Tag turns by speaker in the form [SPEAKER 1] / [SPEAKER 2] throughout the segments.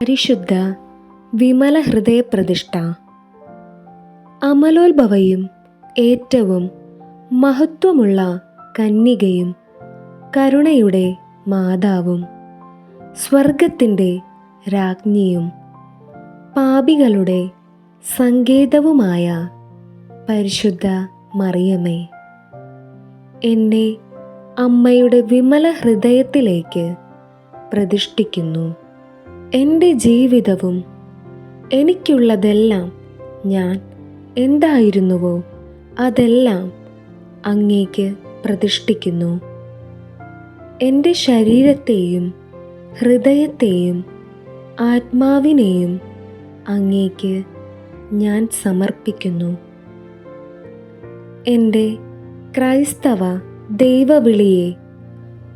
[SPEAKER 1] പരിശുദ്ധ വിമല ഹൃദയപ്രതിഷ്ഠ അമലോത്ഭവയും ഏറ്റവും മഹത്വമുള്ള കന്യകയും കരുണയുടെ മാതാവും സ്വർഗത്തിന്റെ രാജ്ഞിയും പാപികളുടെ സങ്കേതവുമായ പരിശുദ്ധ മറിയമേ എന്നെ അമ്മയുടെ വിമല ഹൃദയത്തിലേക്ക് പ്രതിഷ്ഠിക്കുന്നു. എന്റെ ജീവിതവും എനിക്കുള്ളതെല്ലാം ഞാൻ എന്തായിരുന്നുവോ അതെല്ലാം അങ്ങേക്ക് പ്രതിഷ്ഠിക്കുന്നു. എന്റെ ശരീരത്തെയും ഹൃദയത്തെയും ആത്മാവിനെയും അങ്ങേക്ക് ഞാൻ സമർപ്പിക്കുന്നു. എന്റെ ക്രൈസ്തവ ദൈവവിളിയെ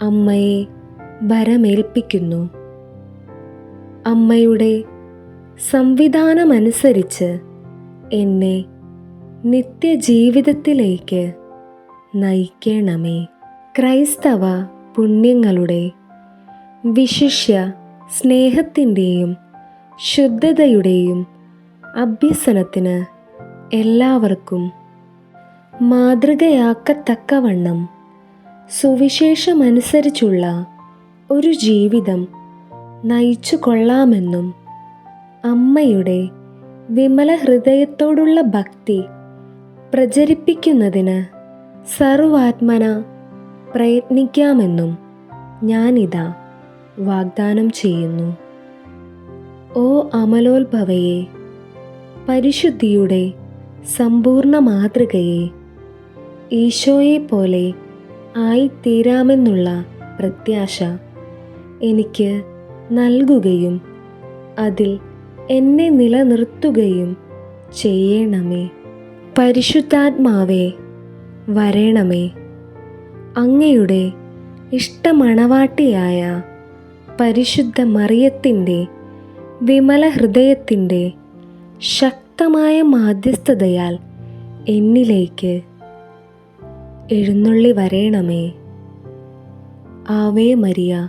[SPEAKER 1] അമ്മയെ ഭരമേൽപ്പിക്കുന്നു അമ്മയുടെ സംവിധാനമനുസരിച്ച് എന്നെ നിത്യജീവിതത്തിലേക്ക് നയിക്കണമേ. ക്രൈസ്തവ പുണ്യങ്ങളുടെ വിശിഷ്യ സ്നേഹത്തിന്റെയും ശുദ്ധതയുടെയും അഭ്യസനത്തിന് എല്ലാവർക്കും മാതൃകയാക്കത്തക്കവണ്ണം സുവിശേഷമനുസരിച്ചുള്ള ഒരു ജീവിതം നയിച്ചു കൊള്ളാമെന്നും അമ്മയുടെ വിമല ഹൃദയത്തോടുള്ള ഭക്തി പ്രചരിപ്പിക്കുന്നതിന് സർവാത്മന പ്രയത്നിക്കാമെന്നും ഞാനിതാ വാഗ്ദാനം ചെയ്യുന്നു. ഓ അമലോത്ഭവയെ പരിശുദ്ധിയുടെ സമ്പൂർണ മാതൃകയെ ഈശോയെ പോലെ ആയിത്തീരാമെന്നുള്ള പ്രത്യാശ എനിക്ക് നൽകുകയും അതിൽ എന്നെ നിലനിർത്തുകയും ചെയ്യണമേ. പരിശുദ്ധാത്മാവേ വരേണമേ. അങ്ങയുടെ ഇഷ്ടമണവാട്ടിയായ പരിശുദ്ധ മറിയത്തിന്റെ വിമല ഹൃദയത്തിന്റെ ശക്തമായ മാധ്യസ്ഥതയാൽ എന്നിലേക്ക് എഴുന്നള്ളി വരേണമേ. Ave Maria.